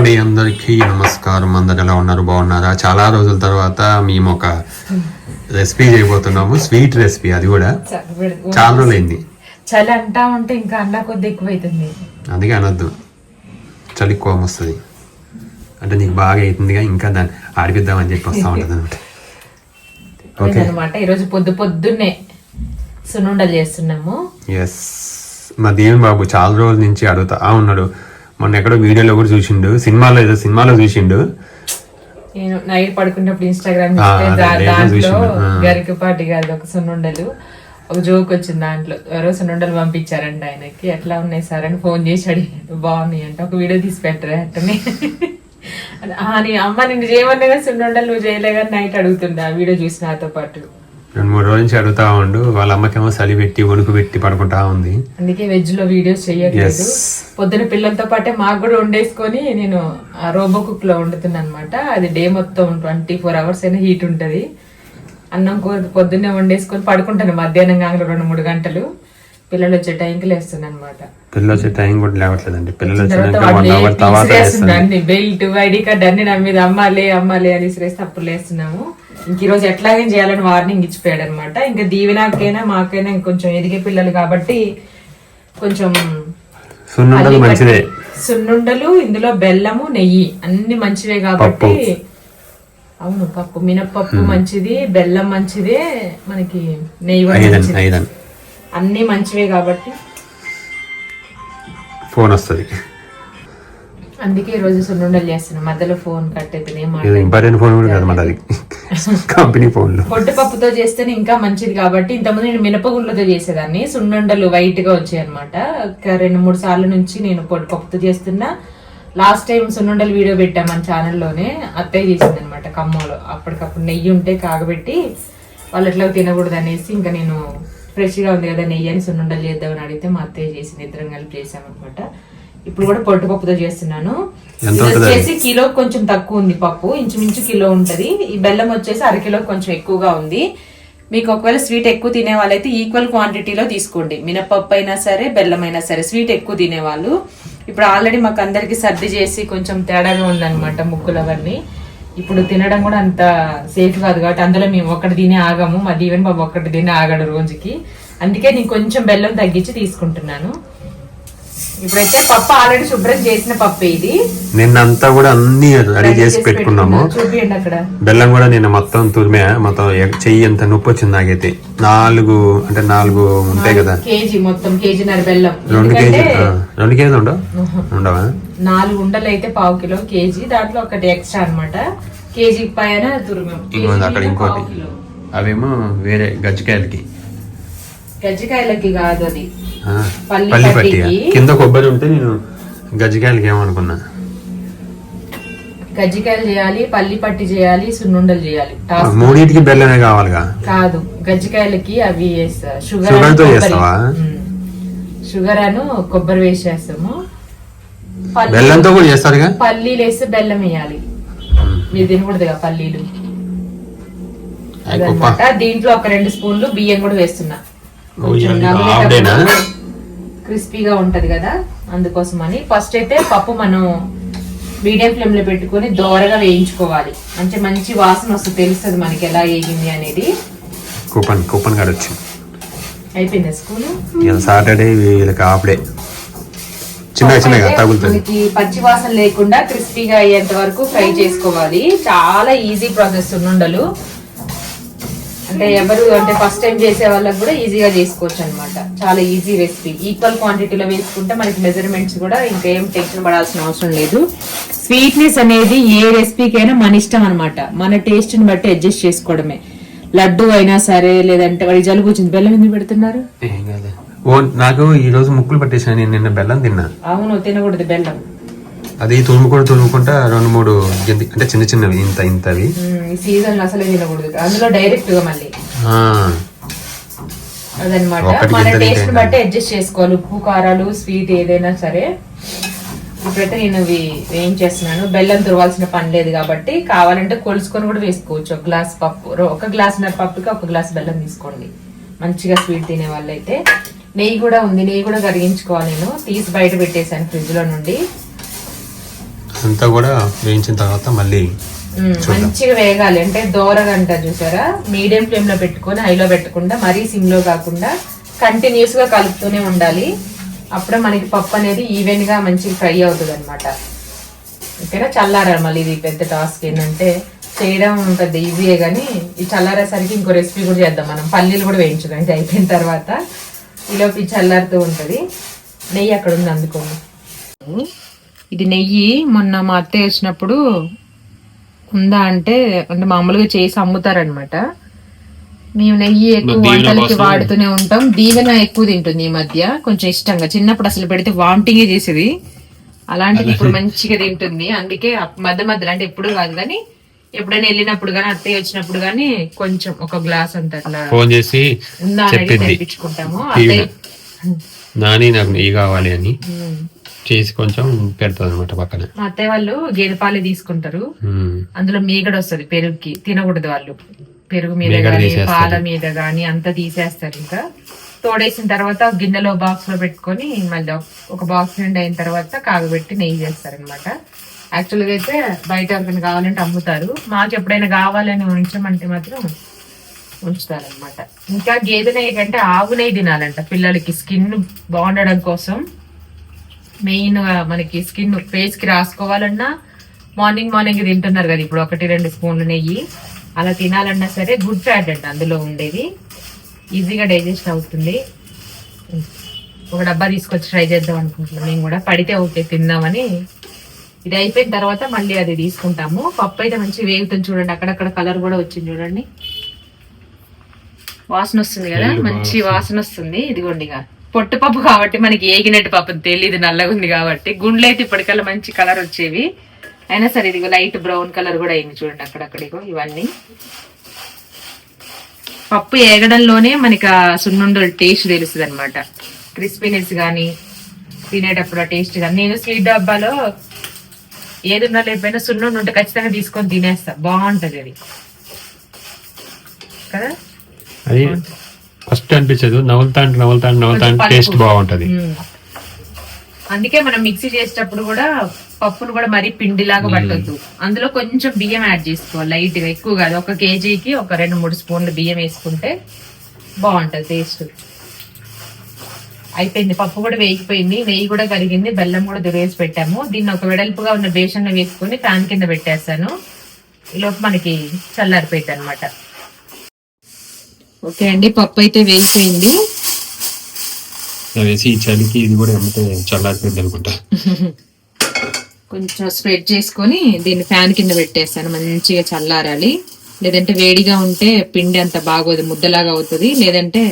అండి అందరికీ నమస్కారం అందరు ఎలా ఉన్నారు బాగున్నారా? చాలా రోజుల తర్వాత మేము ఒక రెసిపీ చేయబోతున్నాము స్వీట్ రెసిపీ అది కూడా. చాలా రోజులైంది. చలి అంటా ఉంటే ఇంకా అన్న కొద్ది ఎక్కువైతుంది. అందుకే అనొద్దు. చలి కోపం వస్తుంది. అంటే నీకు బాగా అవుతుందిగా ఇంకా దాన్ని ఆడిపిద్దామని చెప్పి వస్తూ ఉంటుంది అనమాట ఓకే. అనమాట ఈరోజు పొద్దు పొద్దున్నే చేస్తున్నాము. ఎస్ మా దేవుని బాబు చాలా రోజుల నుంచి అడుగుతా ఉన్నాడు మొన్న ఎక్కడో వీడియోలో కూడా చూసిండు. సినిమాలో ఏదో సినిమాలో చూసిండు. నేను నైట్ పడుకున్నప్పుడు ఇన్స్టాగ్రామ్ దాంట్లో. గరికపాటి గారి ఒక సున్నుండలు. ఒక జోక్ వచ్చింది దాంట్లో. ఎవరో సున్నుండలు పంపించారంట ఆయనకి. ఎట్లా ఉన్నాయి సార్ అని ఫోన్ చేసి అడిగాడు. బాగున్నాయి అంటే. ఒక వీడియో తీసి పెట్టరా నీ అమ్మ నిన్ను చేయమన్నా సున్నుండలు నువ్వు చేయలే కానీ నైట్ అడుగుతుండే. ఆ వీడియో చూసి నాతో పాటు. రెండు మూడు రోజుల నుంచి అడుగుతా ఉండు వాళ్ళ అమ్మకేమో చలి పెట్టి వణుకు పెట్టి పడుకుంటా ఉంది. అందుకే వెజ్లో వీడియోస్ చేయట్లేదు. పొద్దున పిల్లలతో పాటే మాకు కూడా వండేసుకొని నేను ఆ రోబో కుక్లో వండుతున్నా అనమాట అది డే మొత్తం ట్వంటీ ఫోర్ అవర్స్ అయినా హీట్ ఉంటది. అన్నం పొద్దున్నే వండేసుకొని పడుకుంటాను మధ్యాహ్నం కాగా రెండు మూడు గంటలు. పిల్లలు వచ్చే టైంకి లేస్తున్నాను అనమాట పిల్లలు వచ్చే టైం కూడా లేవట్లేదండి. పిల్లలు వచ్చినాక బెల్ట్ ఐడి కార్డ్ అన్ని నా మీద అమ్మాలే అమ్మాలే అని విసిరేస్తే అప్పుడు లేస్తున్నాము. ఇంక ఈ రోజు ఎట్లాగే చేయాలని వార్నింగ్ ఇచ్చిపోయాడు అనమాట ఇంకా దీవెనాకైనా మాకైనా ఇంకొంచెం ఎదిగే పిల్లలు కాబట్టి కొంచెం సున్నుండలు మంచిదే. సున్నుండలు ఇందులో బెల్లము నెయ్యి అన్ని మంచివే కాబట్టి అవును పప్పు మినప్పప్పు మంచిది బెల్లం మంచిదే మనకి నెయ్యి మంచిది. అన్ని మంచివే కాబట్టి. ఫోన్ వస్తుంది. అందుకే ఈ రోజు సున్నుండలు చేస్తున్నాం. మధ్యలో ఫోన్ కట్ ఇది ఇంపార్టెంట్ ఫోన్ కూడా కాదు మళ్ళీ అది. కంపెనీ ఫోన్లు. పొట్టుపప్పుతో చేస్తేనే ఇంకా మంచిది కాబట్టి ఇంతకుముందు నేను మినపగుళ్ళతో చేసేదాన్ని. సున్నుండలు వైట్గా వచ్చాయి అనమాట రెండు మూడు సార్లు నుంచి నేను పొట్టుపప్పుతో చేస్తున్నా. లాస్ట్ టైం సున్నుండలు వీడియో పెట్టాం మన ఛానల్లోనే. అత్తయ్య చేసింది అనమాట ఖమ్మంలో. అప్పటికప్పుడు నెయ్యి ఉంటే కాగబెట్టి వాళ్ళు ఎట్లా తినకూడదు అనేసి ఇంకా నేను ఫ్రెష్గా ఉంది కదా నెయ్యి అని సున్నుండలు చేద్దామని అడిగితే మా అత్తయ్య చేసింది ఇద్దరం కలిపి చేసామన్నమాట ఇప్పుడు కూడా పొట్టుపప్పుతో చేస్తున్నాను. ఇది? వచ్చేసి కిలో కొంచెం తక్కువ ఉంది పప్పు ఇంచుమించు కిలో ఉంటది. ఈ బెల్లం వచ్చేసి అరకిలో కొంచెం ఎక్కువగా ఉంది. మీకు ఒకవేళ స్వీట్ ఎక్కువ తినే వాళ్ళైతే ఈక్వల్ క్వాంటిటీలో తీసుకోండి. మినపప్పు అయినా సరే బెల్లం అయినా సరే స్వీట్ ఎక్కువ తినేవాళ్ళు. ఇప్పుడు ఆల్రెడీ మాకు అందరికి సర్ది చేసి కొంచెం తేడాగా ఉందన్నమాట ముక్కులు అవన్నీ. ఇప్పుడు తినడం కూడా అంత సేఫ్ కాదు కాబట్టి అందులో మేము ఒక్కటి తిని ఆగాము. మా దీవెన్ బాబు ఒక్కటి తిని ఆగాడు రోజుకి. అందుకే నేను కొంచెం బెల్లం తగ్గించి తీసుకుంటున్నాను. ఇప్పుడైతే పప్పు ఆల్రెడీ శుభ్రం చేసిన పప్పు ఇది. నిన్నంతా కూడా అన్ని రెడీ చేసి పెట్టుకున్నాము. చూపియండి అక్కడ. బెల్లం కూడా నిన్న మొత్తం తురిమే మొత్తం చెయ్యి ఎంత నొప్పి వచ్చింది నాకైతే. నాలుగు అంటే నాలుగు ఉంటాయి కదా. కేజీ మొత్తం కేజీన్నర బెల్లం. రెండు కేజీ రెండు కేజీ ఉండవు? ఉండవా? నాలుగు ఉండలు అయితే పావు కిలో కేజీ దాంట్లో ఒకటి ఎక్స్ట్రా అన్నమాట. కేజీ పైన తురిమాం. అక్కడ కేజీ ఇంకోటి. అవేమో వేరే గజ్జికాయలకి. గజ్జికాయలకి కాదు అది పల్లి పట్టి పట్టికి. కింద కొబ్బరి ఉంటే నేను గజ్జికాయలకి ఏమనుకున్నా? గజ్జికాయలు చేయాలి పల్లి పట్టి చేయాలి సున్నుండలు చేయాలి. మూడింటికి బెల్లమే కావాలిగా? కాదు గజ్జికాయలకి అవి షుగర్ షుగర్ అని కొబ్బరి. చేస్తావా? ఉమ్. షుగర్ అను కొబ్బరి వేసి చేస్తాము బెల్లంతో కూడా చేస్తారుగా? పల్లీలు వేస్తే బెల్లం వేయాలి. మీరు తినకూడదుగా పల్లీలు. దీంట్లో ఒక రెండు స్పూన్లు బియ్యం కూడా వేస్తున్నా? క్రిస్పీగా ఉంటది కదా అందుకోసం అని ఫస్ట్ అయితే పప్పు మనం మీడియం ఫ్లేమ్లో పెట్టుకొని దోరగా వేయించుకోవాలి. అంటే మంచి వాసన వస్తుంది తెలుస్తుంది మనకి ఎలా వేగింది అనేది. కూపన్ కూపన్ కార్డు వచ్చింది. అయిపోయిందా స్కూల్? సాటర్డే వీళ్ళకి ఆఫ్డే చిన్నగా చిన్నగా తగులుతుంది. మనకి పచ్చి వాసన లేకుండా క్రిస్పీగా అయ్యేంత వరకు ఫ్రై చేసుకోవాలి. చాలా ఈజీ ప్రాసెస్ ఉండలు అంటే ఎవరు అంటే ఫస్ట్ టైం చేసే వాళ్ళకి కూడా ఈజీగా చేసుకోవచ్చు అనమాట చాలా ఈజీ రెసిపీ ఈక్వల్ క్వాంటిటీలో వేసుకుంటే మనకి మెజర్మెంట్స్ కూడా ఇంకేం టెన్షన్ పడాల్సిన అవసరం లేదు. స్వీట్నెస్ అనేది ఏ రెసిపీకైనా మన ఇష్టం అనమాట మన టేస్ట్ని బట్టి అడ్జస్ట్ చేసుకోవడమే. లడ్డు అయినా సరే లేదంటే వాడి జలుబు వచ్చింది బెల్లం ఎందుకు పెడుతున్నారు? నాకు ఈ రోజు ముక్కులు పట్టేసాను నేను నిన్న బెల్లం తిన్నా. అవును తినకూడదు బెల్లం. అది తురుముకుంటూ తురుముకుంటా రెండు మూడు గింది అంటే చిన్న చిన్నవి ఇంత ఇంతవి ఈ సీజన్ అసలే తినకూడదు. అందులో డైరెక్ట్గా మళ్ళీ. అదనమాట మన టేస్ట్ బట్టి అడ్జస్ట్ చేసుకోవాలి. ఉప్పు కారాలు స్వీట్ ఏదైనా సరే. ఇప్పుడైతే నేను ఇవి వేయించేస్తున్నాను బెల్లం తురవాల్సిన పని లేదు కాబట్టి కావాలంటే కొలుసుకొని కూడా వేసుకోవచ్చు. ఒక గ్లాస్ పప్పు ఒక గ్లాస్ పప్పుకి ఒక గ్లాస్ బెల్లం తీసుకోండి. మంచిగా స్వీట్ తినే వాళ్ళైతే. నెయ్యి కూడా ఉంది. నెయ్యి కూడా కరిగించుకోవాలి నేను. తీసి బయట పెట్టేశాను ఫ్రిడ్జ్లో నుండి. అంతా కూడా వేయించిన తర్వాత మళ్ళీ. మంచిగా వేగాలి. అంటే దోరగా అంటారు చూసారా? మీడియం ఫ్లేమ్లో పెట్టుకొని హైలో పెట్టకుండా మరీ సిమ్లో కాకుండా కంటిన్యూస్గా కలుపుతూనే ఉండాలి. అప్పుడే మనకి పప్పు అనేది ఈవెన్గా మంచిగా ఫ్రై అవుతుంది అనమాట ఓకేనా? చల్లారాలి మళ్ళీ ఇది పెద్ద టాస్క్ ఏంటంటే చేయడం పెద్ద ఈజీయే కానీ ఈ చల్లారేసరికి ఇంకో రెసిపీ కూడా చేద్దాం మనం. పల్లీలు కూడా వేయించుదాం. ఇది అయిపోయిన తర్వాత ఈలోపు చల్లారుతూ ఉంటుంది. నెయ్యి అక్కడ ఉంది అందుకోండి. ఇది నెయ్యి. మొన్న మా అత్తయ్య వచ్చినప్పుడు ఉందా అంటే అంటే మామూలుగా చేసి అమ్ముతారనమాట మేము నెయ్యి ఎక్కువ వంటలకి వాడుతూనే ఉంటాం. దీవెన ఎక్కువ తింటుంది ఈ మధ్య. కొంచెం ఇష్టంగా. చిన్నప్పుడు అసలు పెడితే వామిటింగే చేసేది. అలాంటిది ఇప్పుడు మంచిగా తింటుంది. అందుకే మధ్య మధ్యలో అంటే ఎప్పుడు కాదు కానీ ఎప్పుడైనా వెళ్ళినప్పుడు కానీ అత్తయ్య వచ్చినప్పుడు కానీ కొంచెం ఒక గ్లాస్ అంత అట్లా ఫోన్ చేసి ఉందా అనేది తెప్పించుకుంటాము. అత్తయ్య నాని నాకు నెయ్యి కావాలి అని. చేసి కొంచెం పెడతాను అనమాట పక్కన. మా అత్తయ్య వాళ్ళు గేదె పాలే తీసుకుంటారు. అందులో మీగడ వస్తుంది పెరుగుకి తినకూడదు వాళ్ళు. పెరుగు మీద తీసేస్తారు. పాల మీద గానీ అంతా తీసేస్తారు ఇంకా. తోడేసిన తర్వాత గిన్నెలో బాక్స్లో పెట్టుకొని మళ్ళీ ఒక బాక్స్ నిండి అయిన తర్వాత కాగబెట్టి నెయ్యి చేస్తారు అనమాట యాక్చువల్గా అయితే బయట ఎవరికైనా కావాలంటే అమ్ముతారు. మాకు ఎప్పుడైనా కావాలని ఉంచమంటే మాత్రం ఉంచుతారనమాట ఇంకా గేదె నెయ్యి కంటే ఆవు నెయ్యి తినాలంట పిల్లలకి. స్కిన్ బాగుండడం కోసం మెయిన్ మనకి స్కిన్ ఫేస్కి రాసుకోవాలన్నా మార్నింగ్ మార్నింగ్ తింటున్నారు కదా ఇప్పుడు ఒకటి రెండు స్పూన్లు నెయ్యి. అలా తినాలన్నా సరే గుడ్ ఫ్యాట్ అంట అందులో ఉండేది. ఈజీగా డైజెస్ట్ అవుతుంది. ఒక డబ్బా తీసుకొచ్చి ట్రై చేద్దాం అనుకుంటున్నాం. మేము కూడా పడితే ఓకే తిందామని. ఇది అయిపోయిన తర్వాత మళ్ళీ అది తీసుకుంటాము. పప్పు అయితే మంచి వేగుతుంది చూడండి అక్కడక్కడ కలర్ కూడా వచ్చింది చూడండి. వాసన వస్తుంది కదా మంచి వాసన వస్తుంది. ఇదిగోండి ఇక. పొట్టు పప్పు కాబట్టి మనకి ఏగినట్టు పప్పు తెలియదు నల్లగా ఉంది కాబట్టి. గుండ్లు అయితే ఇప్పటికల్లా మంచి కలర్ వచ్చేవి. అయినా సరే ఇదిగో లైట్ బ్రౌన్ కలర్ కూడా అయింది చూడండి అక్కడక్కడిగో ఇవన్నీ. పప్పు ఏగడంలోనే మనకి ఆ సున్నుండల టేస్ట్ తెలుస్తుంది అనమాట క్రిస్పీనెస్ కానీ తినేటప్పుడు ఆ టేస్ట్ కానీ నేను స్వీట్ డబ్బాలో ఏది ఉన్నా లేకపోయినా సున్నుండి ఉంటే ఖచ్చితంగా తీసుకొని తినేస్తా. బాగుంటది అది. కదా? ఫస్ట్ అనిపించదు. నవ్వుతా అంటే నవ్వుతా అంటే నవ్వుతా అంటే టేస్ట్. బాగుంటది. అందుకే మనం మిక్సీ చేసేటప్పుడు కూడా పప్పును కూడా మరీ పిండిలాగా పట్టొద్దు. అందులో కొంచెం బియ్యం యాడ్ చేసుకోవాలి లైట్గా ఎక్కువ కాదు. ఒక కేజీకి ఒక రెండు మూడు స్పూన్లు బియ్యం వేసుకుంటే బాగుంటది టేస్ట్. అయిపోయింది. పప్పు కూడా వేగిపోయింది. నెయ్యి కూడా కరిగింది. బెల్లం కూడా దురేసి పెట్టాము. దీన్ని ఒక వెడల్పుగా ఉన్న బేషన్ వేసుకొని ఫ్యాన్ కింద పెట్టేస్తాను. ఈలోపు మనకి చల్లారిపోయింది అనమాట ఓకే అండి పప్పు అయితే వేగిపోయింది. వేసి ఈ చలికి ఇది కూడా అమ్మితే చల్లారిపోయింది అనుకుంటా. కొంచెం స్ప్రెడ్ చేసుకొని దీన్ని ఫ్యాన్ కింద పెట్టేస్తాను మంచిగా చల్లారాలి. లేదంటే వేడిగా ఉంటే పిండి అంత బాగోదు ముద్దలాగా అవుతుంది. లేదంటే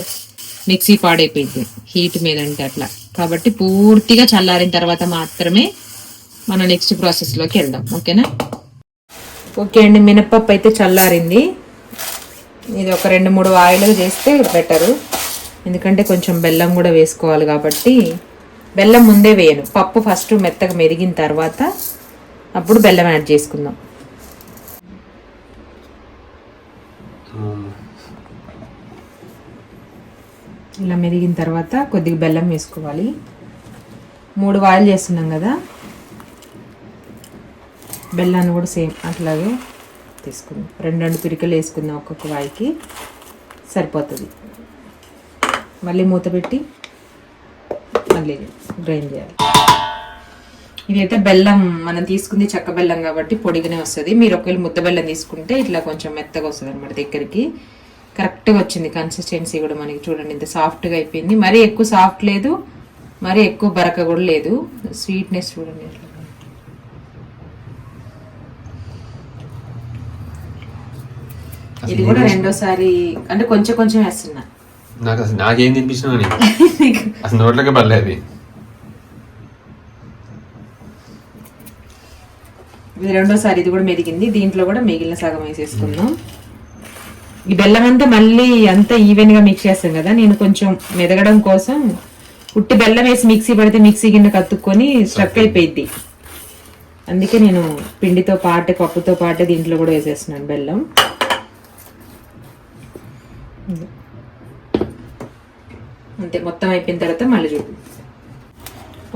మిక్సీ పాడైపోయింది హీట్ మీద అంటే అట్లా. కాబట్టి పూర్తిగా చల్లారిన తర్వాత మాత్రమే మన నెక్స్ట్ ప్రాసెస్లోకి వెళ్దాం ఓకేనా? ఓకే అండి మినప్పప్పు అయితే చల్లారింది. ఇది ఒక రెండు మూడు వాయిలు చేస్తే బెటరు ఎందుకంటే కొంచెం బెల్లం కూడా వేసుకోవాలి కాబట్టి బెల్లం ముందే వేయను. పప్పు ఫస్ట్ మెత్తగా మెరిగిన తర్వాత అప్పుడు బెల్లం యాడ్ చేసుకుందాం. ఇలా మెరిగిన తర్వాత కొద్దిగా బెల్లం వేసుకోవాలి. మూడు వాయిల్ చేస్తున్నాం కదా. బెల్లాన్ని కూడా సేమ్ అట్లాగే తీసుకుందాం. రెండు రెండు పిరికలు వేసుకుందాం ఒక్కొక్క వాయికి. సరిపోతుంది. మళ్ళీ మూత పెట్టి మళ్ళీ గ్రైండ్ చేయాలి. ఇదైతే బెల్లం మనం తీసుకుంది చెక్క బెల్లం కాబట్టి పొడిగానే వస్తుంది. మీరు ఒకవేళ ముద్ద బెల్లం తీసుకుంటే ఇట్లా కొంచెం మెత్తగా వస్తుంది అనమాట దగ్గరికి. కరెక్ట్గా వచ్చింది. కన్సిస్టెన్సీ కూడా మనకి చూడండి. ఇంత సాఫ్ట్గా అయిపోయింది. మరీ ఎక్కువ సాఫ్ట్ లేదు. మరీ ఎక్కువ బరక కూడా లేదు. స్వీట్నెస్ చూడండి ఎట్లా ఉందో. ఇది కూడా రెండోసారి అంటే కొంచెం కొంచెం వేస్తున్నా. నాకు అసలు నాకేం తినిపించినా అని? అసలు నోట్లోకి పర్లేదు ఇది రెండోసారి ఇది కూడా మెరిగింది దీంట్లో కూడా మిగిలిన సగం వేసేసుకుందాం. ఈ బెల్లం అంతా మళ్ళీ అంతా ఈవెన్గా మిక్స్ చేస్తాం కదా. నేను కొంచెం మెదగడం కోసం ఉట్టి బెల్లం వేసి మిక్సీ పడితే మిక్సీ కింద కత్తుక్కొని స్ట్రక్ అయిపోయింది అందుకే నేను పిండితో పాటే పప్పుతో పాటే దీంట్లో కూడా వేసేస్తున్నాను బెల్లం. అంతే మొత్తం అయిపోయిన తర్వాత మళ్ళీ చూడు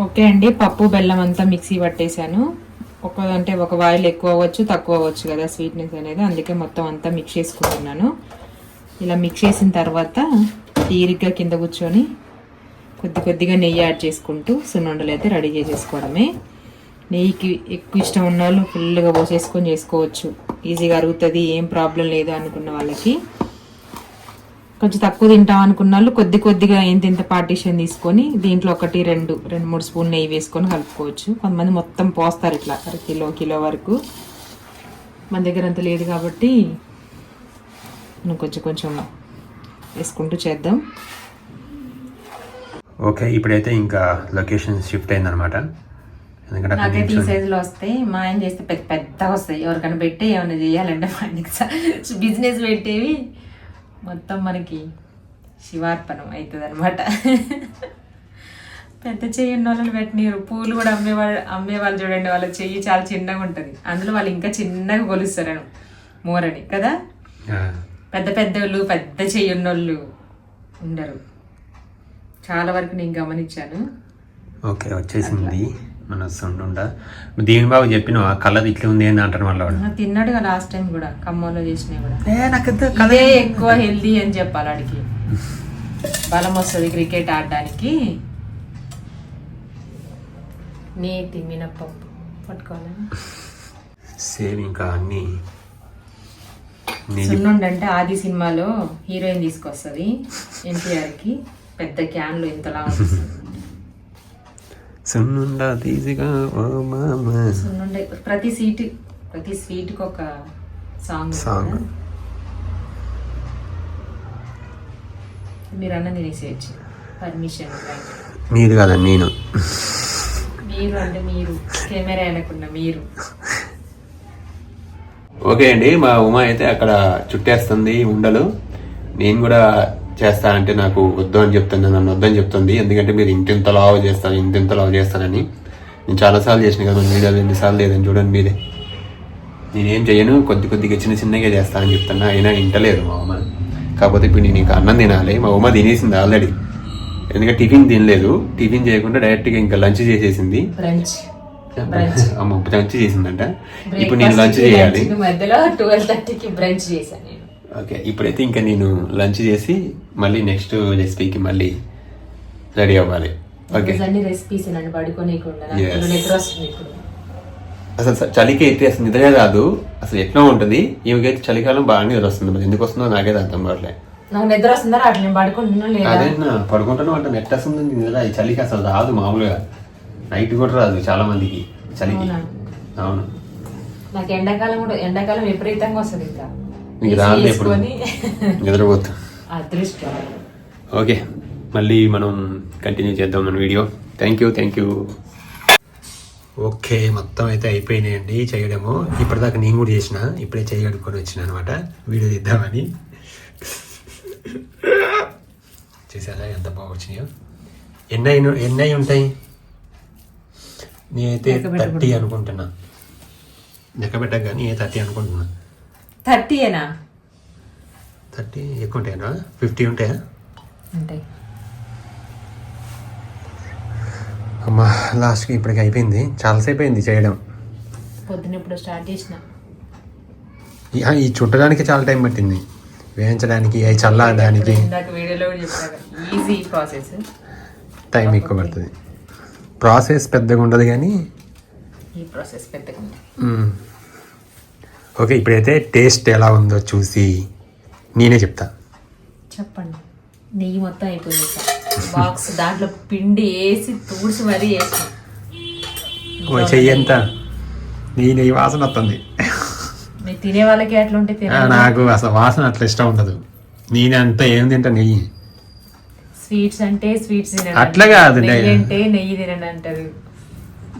ఓకే అండి పప్పు బెల్లం అంతా మిక్సీ పట్టేశాను. ఒక అంటే ఒక వాయిల్ ఎక్కువ అవ్వచ్చు తక్కువ అవ్వచ్చు కదా స్వీట్నెస్ అనేది. అందుకే మొత్తం అంతా మిక్స్ చేసుకుంటున్నాను. ఇలా మిక్స్ చేసిన తర్వాత తీరిగ్గా కింద కూర్చొని కొద్ది కొద్దిగా నెయ్యి యాడ్ చేసుకుంటూ సున్నుండలు అయితే రెడీ చేసేసుకోవడమే. నెయ్యికి ఎక్కువ ఇష్టం ఉన్న వాళ్ళు ఫుల్గా పోసేసుకొని చేసుకోవచ్చు. ఈజీగా అరుగుతుంది ఏం ప్రాబ్లం లేదు అనుకున్న వాళ్ళకి. కొంచెం తక్కువ తింటాం అనుకున్న వాళ్ళు కొద్ది కొద్దిగా ఎంత ఇంత పార్టీషన్ తీసుకొని దీంట్లో ఒకటి రెండు రెండు మూడు స్పూన్ నెయ్యి వేసుకొని కలుపుకోవచ్చు. కొంతమంది మొత్తం పోస్తారు ఇట్లా అర కిలో కిలో వరకు. మన దగ్గర అంత లేదు కాబట్టి మనం కొంచెం కొంచెం వేసుకుంటూ చేద్దాం. ఓకే ఇప్పుడైతే ఇంకా లొకేషన్ షిఫ్ట్ అయిందనమాట నాకైతే ఈ సైజులో వస్తాయి మా ఆయన చేస్తే పెద్ద పెద్దగా వస్తాయి. ఎవరికైనా పెట్టి ఏమైనా చేయాలంటే మా ఆయనకి బిజినెస్ పెట్టేవి మొత్తం మనకి శివార్పణం అవుతుంది అనమాట పెద్ద చెయ్యి ఉన్న వాళ్ళని పెట్టినారు. పూలు కూడా అమ్మేవాళ్ళు అమ్మేవాళ్ళు చూడండి వాళ్ళ చెయ్యి చాలా చిన్నగా ఉంటుంది. అందులో వాళ్ళు ఇంకా చిన్నగా కొలుస్తారు మోరని కదా? పెద్ద పెద్ద వాళ్ళు పెద్ద చెయ్యి ఉన్నోళ్ళు ఉండరు. చాలా వరకు నేను గమనించాను. ఓకే వచ్చేసింది. మన సొండుండ దీని బాబు చెప్పిన కలర్ ఇట్లా ఉంది ఏంది అంటారు మళ్ళీ వాడు? ఆ, తిన్నాడుగా లాస్ట్ టైం కూడా ఖమ్మంలో చేసినవి కూడా. ఏ, నాకైతే ఇదే ఎక్కువ హెల్దీ అని చెప్పాలి ఆడికి. బలం వస్తుంది క్రికెట్ ఆడడానికి. నేతి మినపప్పు పట్టుకోవాలని సేమ్ ఇంకా అన్ని. సున్నుండి అంటే ఆది సినిమాలో హీరోయిన్ తీసుకొస్తుంది ఎన్టీఆర్కి పెద్ద క్యాన్లో ఇంతలా ఉంటుంది సున్నుండ తీసిగా ఓ మామ. సున్నుండే. ప్రతి సీట్ ప్రతి స్వీట్కి ఒక సాంగ్ సాంగ్ మీరు అన్న తినేసేయచ్చు. పర్మిషన్ మీది కదా నేను. మీరు అంటే మీరు. కెమెరా అనకుండా మీరు. ఓకే అండి మా ఉమా అయితే అక్కడ చుట్టేస్తుంది ఉండలు. నేను కూడా చేస్తా అంటే నాకు వద్దు అని చెప్తుంది నన్ను వద్దని చెప్తుంది. ఎందుకంటే మీరు ఇంతింత లావు చేస్తారు ఇంతింత లావు చేస్తానని నేను చాలాసార్లు చేసిన కదా వీడియోలు ఎన్నిసార్లు లేదని చూడండి మీరే. నేనేం చేయను కొద్ది కొద్దిగా చిన్న చిన్నగా చేస్తానని చెప్తున్నా. అయినా వింటలేదు మా ఉమ కాకపోతే ఇప్పుడు నేను ఇంకా అన్నం తినాలి. మా ఉమ తినేసింది ఆల్రెడీ ఎందుకంటే టిఫిన్ తినలేదు. టిఫిన్ చేయకుండా డైరెక్ట్గా ఇంకా లంచ్ చేసేసింది. అమ్మ లంచ్ చేసిందంట. ఇప్పుడు నేను లంచ్ చేయాలి. మధ్యలో ట్వెల్వ్ థర్టీకి బ్రంచ్ చేశాను. ఓకే ఇప్పుడైతే ఇంకా నేను లంచ్ చేసి మళ్ళీ నెక్స్ట్ రెసిపీకి మళ్ళీ రెడీ అవ్వాలి. ఓకే. అన్ని రెసిపీస్ అసలు చలికి అయితే అసలు నిద్రే రాదు. అసలు ఎట్లా ఉంటుంది. ఈమెకైతే చలికాలం బాగా నిద్ర వస్తుంది మరి. ఎందుకు వస్తుందో నాకైతే అర్థం కావట్లే. నాకు నిద్ర వస్తుందా పడుకుంటున్నా అదే నా పడుకుంటాను అంటే నెట్ వస్తుంది. నిద్ర చలికి అసలు రాదు మామూలుగా. నైట్ కూడా రాదు చాలా మందికి చలికి. అవునా? అవును. నాకు ఎండాకాలం కూడా ఎండాకాలం విపరీతంగా వస్తుంది ఇంకా. నీకు రాదు వేసుకొని నిద్రపోతా. ఓకే మళ్ళీ మనం కంటిన్యూ చేద్దాం మన video. Thank you thank you okay మొత్తం అయితే అయిపోయినాయండి చేయడము. ఇప్పటిదాకా నేను కూడా చేసిన ఇప్పుడే చేయి కడుక్కొని వచ్చిన అనమాట వీడియో తీద్దామని. చూసారా ఎంత బాగా వచ్చినాయో. ఎన్ని అయిన- ఎన్ని ఉంటాయి? నేనైతే థర్టీ అనుకుంటున్నా. లెక్క పెట్టక కానీ ఏ థర్టీ అనుకుంటున్నా. థర్టీ ఏనా? థర్టీ ఎక్కువ ఉంటాయా ఫిఫ్టీ ఉంటాయా? ఉంటాయి. అమ్మా లాస్ట్కి ఇప్పటికి అయిపోయింది. చాలాసేపు అయింది చేయడం. పొద్దున ఇప్పుడు స్టార్ట్ చేసిన. ఈ- చుట్టడానికి చాలా టైం పట్టింది. వేయించడానికి అవి చల్లడానికి ఈజీ ప్రాసెస్. టైం ఎక్కువ పడుతుంది. ప్రాసెస్ పెద్దగా ఉండదు కానీ ఈ ప్రాసెస్ పెద్దగా. మ్మ్. ఓకే ఇప్పుడైతే టేస్ట్ ఎలా ఉందో చూసి నేనే చెప్తా. చెప్పండి. నెయ్యి మొత్తం అయిపోయింది బాక్స్ దాంట్లో పిండి వేసి తూడ్చి మరీ వేసిన ఓ చెయ్యి ఎంత? నీ నెయ్యి వాసన వస్తుంది. మీరు తినే వాళ్ళకి ఎట్లా ఉంటే నాకు అసలు వాసన అట్లా ఇష్టం ఉండదు. నేను అంత ఏం తింటా నెయ్యి? స్వీట్స్ అంటే స్వీట్స్ అట్లా కాదు, నెయ్యి. అంటే నెయ్యి తినండి అంటారు.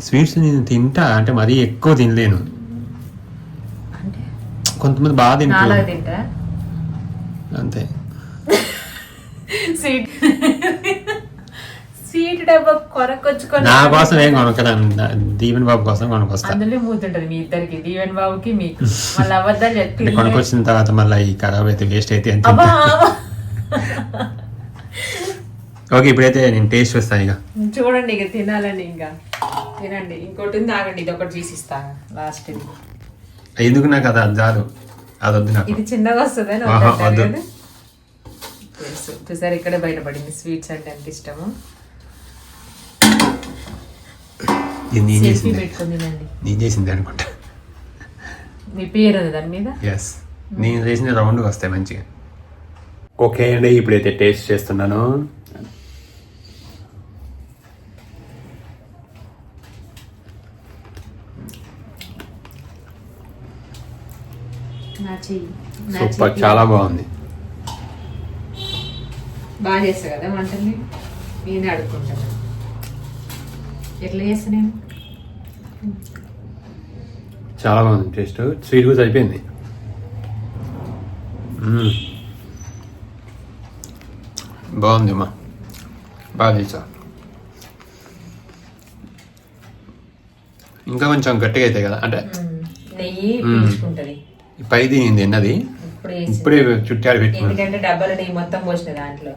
స్వీట్స్ నేను తింటా అంటే మరీ ఎక్కువ తినలేను. కొంతమంది బాగా తింటారు. తింటా అంతే. స్వీట్. స్వీట్ డబ్బా కొరకొచ్చుకొని నా కోసం ఏం కొనకరా దీవెన్ బాబు కోసం కొనుకొస్తా అందులో మూతుంటది మీ ఇద్దరికి. దీవెన్ బాబుకి మీకు. మళ్ళీ అబద్ధాలు చెప్పి కొనుకొచ్చిన తర్వాత మళ్ళీ ఈ ఖరాబ్ అయితే వేస్ట్ అయితే ఎంత ఓకే ఇప్పుడైతే నేను టేస్ట్ వస్తాను ఇక. చూడండి ఇక తినాలండి ఇంకా. తినండి. ఇంకోటి ఉంది ఆగండి. ఇది ఒకటి తీసిస్తా. లాస్ట్ ఇది. ఎందుకు నాకు అది అది చాలు? అది వద్దు నాకు. ఇది చిన్నగా వస్తుందని వద్దంటారు వద్దు. కదా? తెలుసు చూసారు ఇక్కడే బయటపడింది. స్వీట్స్ అంటే ఎంత ఇష్టము. ఇది నేను చేసింది. నేను చేసింది అనుకుంటా మీ పేరు ఉంది దాని మీద? ఎస్ నేను చేసిన రౌండ్గా వస్తాయి మంచిగా. ఓకే అండి ఇప్పుడైతే టేస్ట్ చేస్తున్నాను. నా సూపర్. చాలా బాగుంది. బాగా చేస్తా కదా వంటల్ని? నేనే అడుక్కుంటాను. ఎట్లా చేస్తా నేను? చాలా బాగుంది టేస్ట్. స్వీట్ కూడా అయిపోయింది. బాగుంది అమ్మా. బాగా చేసా. ఇంకా కొంచెం గట్టిగా అవుతాయి కదా అంటే. నెయ్యి పైది నేను తిన్నది ఇప్పుడు చుట్టాడు పెట్టుకున్నాను డబ్బాలు మొత్తం పోసిన దాంట్లో.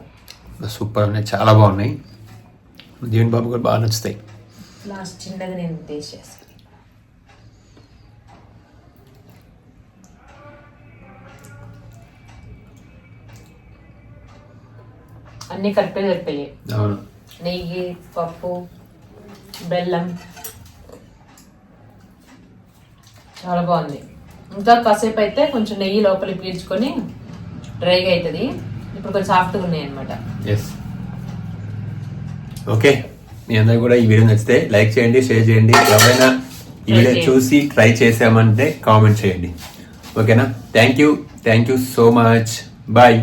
సూపర్ ఉన్నాయి చాలా బాగున్నాయి. దీవెన్ బాబు కూడా బాగా నచ్చుతాయి. లాస్ట్ చిన్నగా నేను టేస్ట్ చేస్తాను అన్ని కలిపే సరిపోయాయి. అవును. నెయ్యి పప్పు బెల్లం. చాలా బాగుంది. ఇంకా కాసేపు అయితే కొంచెం నెయ్యి లోపలికి పీల్చుకొని డ్రైగా అవుతుంది. ఇప్పుడు కొంచెం సాఫ్ట్గా ఉన్నాయి అనమాట ఓకే మీ అందరు కూడా ఈ వీడియో నచ్చితే లైక్ చేయండి షేర్ చేయండి. ఎవరైనా ఈ వీడియో. చూసి ట్రై చేసామంటే కామెంట్ చేయండి. ఓకేనా thank you thank you so much bye